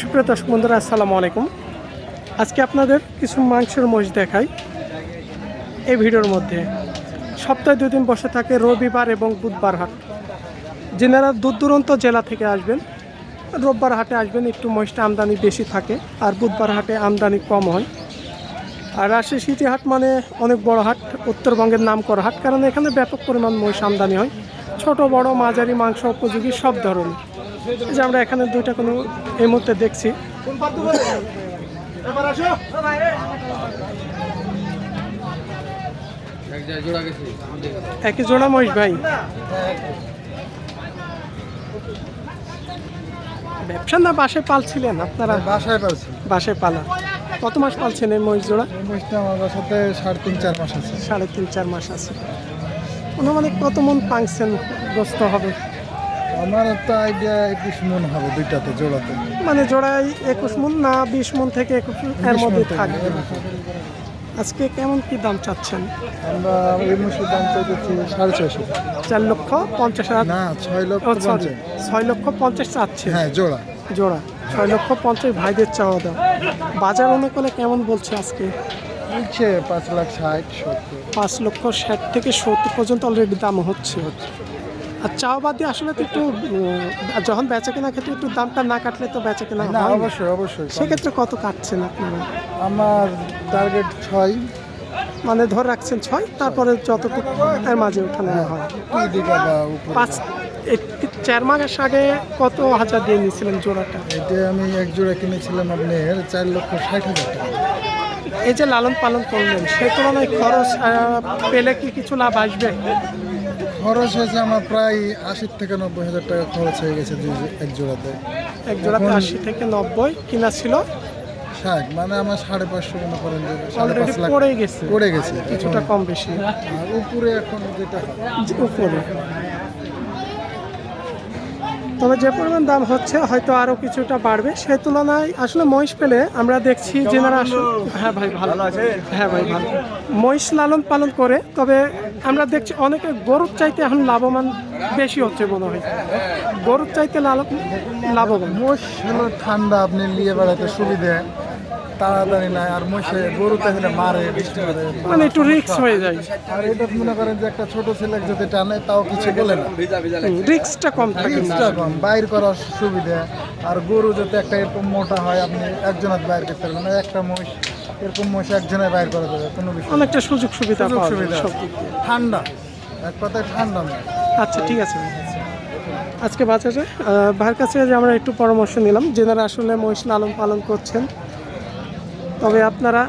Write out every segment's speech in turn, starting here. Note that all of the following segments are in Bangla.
সুপ্রিয় দর্শক বন্ধুরা, আসসালামু আলাইকুম। আজকে আপনাদের কিছু মাংসের মহিষ দেখাই। এই ভিডিওর মধ্যে সপ্তাহে দুদিন বসে থাকে রবিবার এবং বুধবার হাট। যেনারা দূর দূরান্ত জেলা থেকে আসবেন, রোববার হাটে আসবেন, একটু মহিষটা আমদানি বেশি থাকে আর বুধবার হাটে আমদানি কম হয়। আর রাজশাহী সিটি হাট মানে অনেক বড় হাট, উত্তরবঙ্গের নাম করা হাট, কারণ এখানে ব্যাপক পরিমাণ মহিষ আমদানি হয়। ছোট, বড়, মাঝারি মাংস উপযোগী সব ধরনের। যে আমরা এখানে দুইটা কোনো এই মুহূর্তে দেখছি। একই জোড়া মহিষ ভাই। ব্যবসা না বাসায় পালছিলেন আপনারা? বাসায় পাচ্ছি বাসায় পালা। কত মাস পালছেন এই মহিষ জোড়া? মহিষটা আমার বাসাতে সাড়ে তিন চার মাস আছে। সাড়ে তিন চার মাস আছে। অনুমানিক কত মন পাংছেন গ্রস্ত হবে? আমার একটা আইডিয়া একুশ মন হবে দুইটাতে জোড়াতে। মানে জোড়ায় একুশ মন না বিশ মন থেকে একুশ এর মধ্যে থাকবে? আজকে কেমন কি দাম চাচ্ছেন? আমরা এই মহিষের দাম চাইতেছি সাড়ে ছয়শো। চার লক্ষ পঞ্চাশ হাজার না ছয় লক্ষ ও, ছয় লক্ষ পঞ্চাশ চাচ্ছে। হ্যাঁ জোড়া। জোড়া। ছয় লক্ষ পঞ্চাশ ভাইদের চাওয়া দাম। বাজার অনুকূলে কেমন বলছে আজকে? বলছে পাঁচ লাখ ষাট সত্তর। পাঁচ লক্ষ ষাট থেকে সত্তর পর্যন্ত অলরেডি দাম হচ্ছে। হচ্ছে। আর চাওয়া বাদ দিয়ে আসলে তো একটু যখন বেচা কেনা ক্ষেত্রে একটু দামটা না কাটলে তো বেচা কেনা না অবশ্যই অবশ্যই। সেক্ষেত্রে কত কাটছেন আপনারা? আমার টার্গেট ছয়। মানে ধরে রাখছেন ছয় তারপরে যতটুকু এর মাঝে উঠানো হয় উপরে। পাঁচ চার মাস আগে কত হাজার দিয়ে নিয়েছিলেন জোড়াটা? এটা আমি এক জোড়া কিনেছিলাম আপনার চার লক্ষ ষাট হাজার টাকা। এই যে লালন পালন করলেন সেই তুলনায় খরচ পেলে কি কিছু লাভ আসবে? খরচ হয়েছে আমার প্রায় আশি থেকে নব্বই হাজার টাকা খরচ হয়ে গেছে দুই- এক জোড়াতে। এক জোড়াতে আশি থেকে নব্বই কিনা ছিল? ষাট মানে আমার সাড়ে পাঁচশো মনে করেন যে পড়ে গেছে। পড়ে গেছে কিছুটা কম বেশি। আর উপরে এখন যেটা উপরে। তবে যে পরিমাণ দাম হচ্ছে হয়তো আরও কিছুটা বাড়বে। সে তুলনায় আসলে মহিষ পেলে আমরা দেখছি যেনারা আসলে হ্যাঁ ভাই ভালো আছে? হ্যাঁ ভাই ভালো। মহিষ লালন পালন করে তবে আমরা দেখছি অনেকে গরুর চাইতে এখন লাভবান বেশি হচ্ছে মনে হয়। গরুর চাইতে লালন লাভবান। মহিষ হলো ঠান্ডা আপনি নিয়ে বেড়াতে সুবিধে। তাড়াতাড়ি নাই আর মোষে গরু তাহলে মারে বৃষ্টি করে। মানে একটু রিক্স হয়ে যায়। আর এটা মনে করেন যে একটা ছোট ছেলে যদি টানে তাও কিছু বলে না। রিক্সটা কম থাকে। রিক্সটা কম বাইর করার সুবিধা। আর গরু যদি একটা এরকম মোটা হয় আপনি একজনের বাইর করতে পারবেন একটা মোষ এরকম মোষ একজনের বাইর করা যাবে কোনো বিষয় অনেকটা সুযোগ সুবিধা সুযোগ সুবিধা। ঠান্ডা এক কথায় ঠান্ডা না আচ্ছা ঠিক আছে আজকে বাজারে ভাইয়ের কাছে যে আমরা একটু পরামর্শ নিলাম যেনারা আসলে মহিষ লালন পালন করছেন তবে আপনারা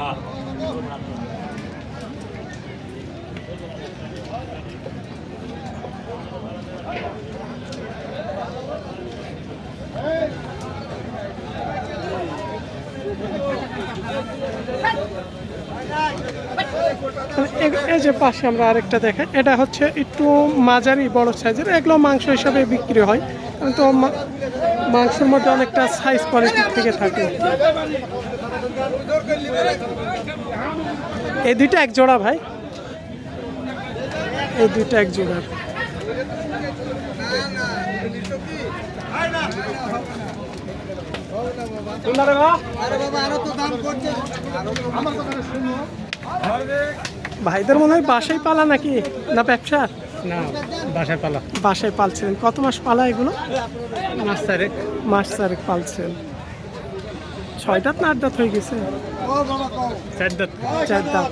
এই যে পাশে আমরা আরেকটা দেখাই এটা হচ্ছে একটু মাঝারি বড় সাইজের, এগুলো মাংস হিসাবে বিক্রি হয়। মা- মাংসের মধ্যে অনেকটা সাইজ কোয়ালিটির থেকে থাকে। এই দুইটা এক জোড়া ভাই। এই দুইটা এক জোড়া। ভাইদের মনে হয় বাসায় পালা নাকি? না ব্যবসা না বাসায় পালা। বাসায় পালছিলেন কত মাস পালা এগুলো? মাছ তারিখ মাস চারেক পালছেন ছয় দাঁত না আট দাঁত হয়ে গেছে? চার দাঁত। চার দাঁত।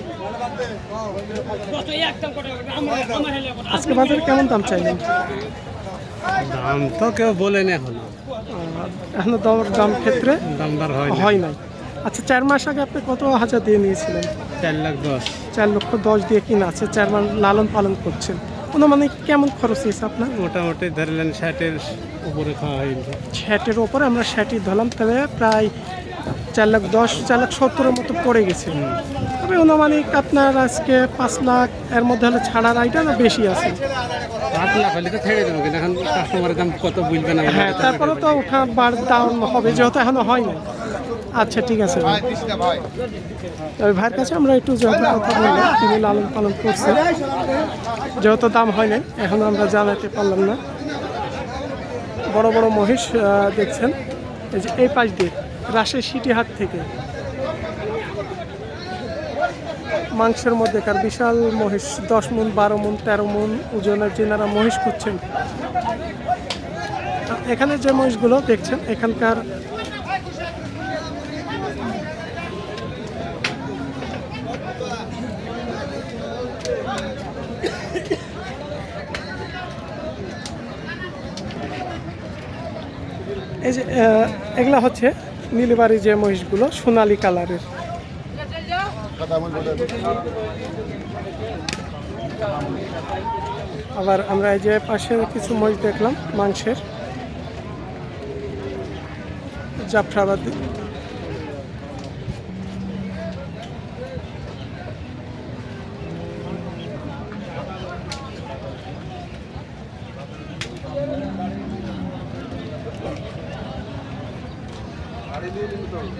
আজকে বাজারে কেমন দাম চাইলেন? দাম তো কেউ বলেনি এখনও। এখনও দর দাম ক্ষেত্রে দামদার হয় হয় নাই। আচ্ছা চার মাস আগে আপনি কত হাজার দিয়ে নিয়েছিলেন? চার লাখ দশ। চার লক্ষ দশ দিয়ে কিনা আছে চার মাস লালন পালন করছেন। মানে কেমন খরচ হয়েছে আপনার? মোটামুটি ধরলেন ষাটের উপরে খাওয়া হয়নি ষাটের ওপরে আমরা ষাটই ধরলাম তাহলে প্রায় চার লাখ দশ চার লাখ সত্তরের মতো পড়ে গেছে। তবে অনুমানিক আপনার আজকে পাঁচ লাখ এর মধ্যে হলে ছাড়ার আইটা না বেশি আছে? পাঁচ লাখ হলে তো ছেড়ে দেবো কিন্তু এখন কাস্টমারের দাম কত বুঝবে না? হ্যাঁ তারপরে তো ওঠা বার ডাউন হবে যেহেতু এখনও হয় না আচ্ছা ঠিক আছে ভাই। তবে ভাইয়ের কাছে আমরা একটু যেহেতু কথা বললাম তিনি লালন পালন করছে। যেহেতু দাম হয় নাই এখন আমরা জানাতে পারলাম না। বড় বড় মহিষ দেখছেন এই যে এই পাশ দিয়ে রাশের সিটিহাট থেকে। মাংসের মধ্যেকার বিশাল মহিষ দশ মন বারো মন তেরো মন ওজনের যেনারা মহিষ করছেন এখানে যে মহিষগুলো দেখছেন এখানকার এই যে এগুলা হচ্ছে নীলবাড়ি যে মহিষগুলো, সোনালি কালারের। আবার আমরা এই যে পাশে কিছু মহিষ দেখলাম, মাংসের। জাফরাবাদ।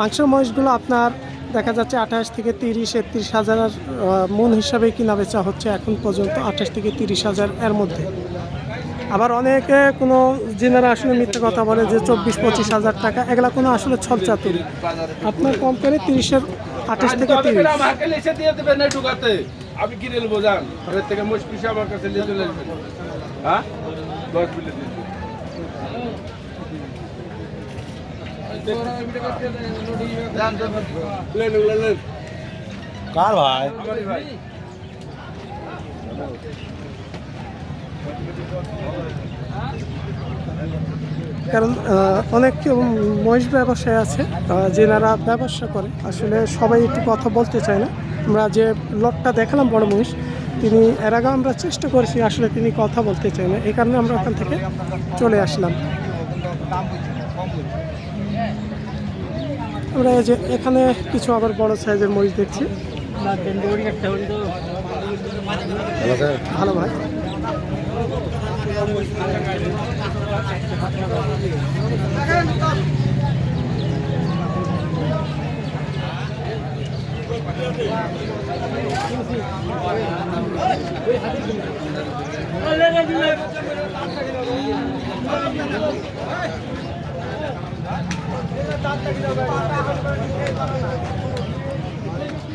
মাংসের মহিষগুলো আপনার দেখা যাচ্ছে আঠাশ থেকে তিরিশ, একত্রিশ হাজার মন হিসাবে কিনা বেচা হচ্ছে এখন পর্যন্ত আঠাশ থেকে তিরিশ হাজার এর মধ্যে। আবার অনেকে কোনো যেনারা আসলে মিথ্যে কথা বলে যে চব্বিশ, পঁচিশ হাজার টাকা, এগুলা কোনো আসলে ছল চাতুরি। আপনার কম করে তিরিশের আঠাশ থেকে তিরিশ। আমি কি রেল বোঝান থেকে পিসে আমার কাছে নিয়ে চলে হ্যাঁ? দশ মিনিট। কার ভাই? কারণ অনেক মহিষ ব্যবসায় আছে যেনারা ব্যবসা করে। আসলে সবাই একটু কথা বলতে চায় না। আমরা যে লটটা দেখালাম বড় মহিষ, তিনি এর আগে আমরা চেষ্টা করেছি, আসলে তিনি কথা বলতে চায় না। এই কারণে আমরা ওখান থেকে চলে আসলাম। আমরা যে এখানে কিছু আবার বড় সাইজের মহিষ দেখছি। ভালো ভাই।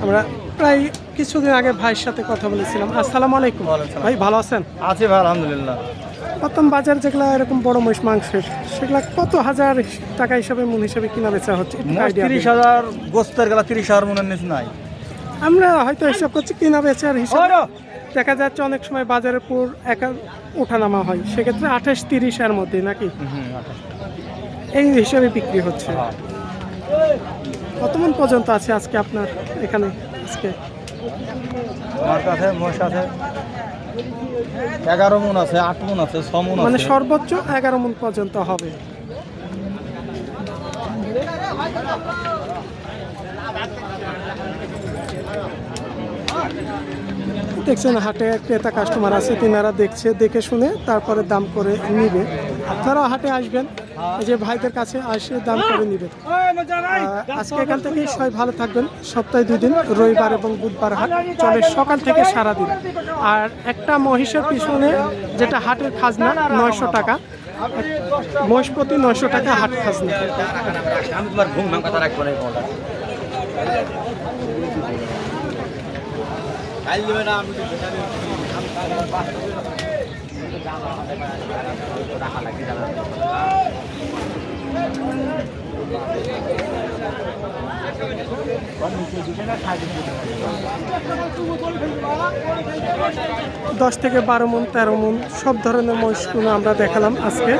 আমরা প্রায় কিছুদিন আগে ভাইয়ের সাথে কথা বলেছিলাম। আসসালামু আলাইকুম। ভাই ভালো আছেন? আছি ভাই আলহামদুলিল্লাহ। প্রথম বাজার যেগুলো এরকম বড় মহিষ মাংসের সেগুলা কত হাজার টাকা হিসাবে মন হিসাবে কিনা বেচা হচ্ছে? তিরিশ হাজার গোস্তের গেলা তিরিশ হাজার মনের নিচ নাই। আমরা হয়তো হিসাব করছি কিনা বেচার হিসাব। দেখা যাচ্ছে অনেক সময় বাজারের পর একা ওঠানামা হয়। সেক্ষেত্রে আঠাশ তিরিশ এর মধ্যে নাকি? এই হিসাবে বিক্রি হচ্ছে। কত মন পর্যন্ত আছে আজকে আপনার এখানে? আজকে? আমার কাছে আছে এগারো মন আছে আট মন আছে ছ মন মানে সর্বোচ্চ এগারো মন পর্যন্ত হবে। দেখছেন হাটে ক্রেতা কাস্টমার আছে তিনারা দেখছে দেখে শুনে তারপরে দাম করে নিবে। আপনারাও হাটে আসবেন যে ভাইদের কাছে আসে দাম করে নিবেন। আজকে এখান থেকে সবাই ভালো থাকবেন। সপ্তাহে দুই দিন, রবিবার এবং বুধবার হাট চলে সকাল থেকে সারা দিন আর একটা মহিষের পিছনে যেটা হাটের খাজনা, নয়শো টাকা। মহিষ প্রতি নয়শো টাকা হাট খাজনা। আমি কথা রাখব না দশ থেকে বারো মন তেরো মন সব ধরনের মহিষগুলো আমরা দেখালাম আজকে।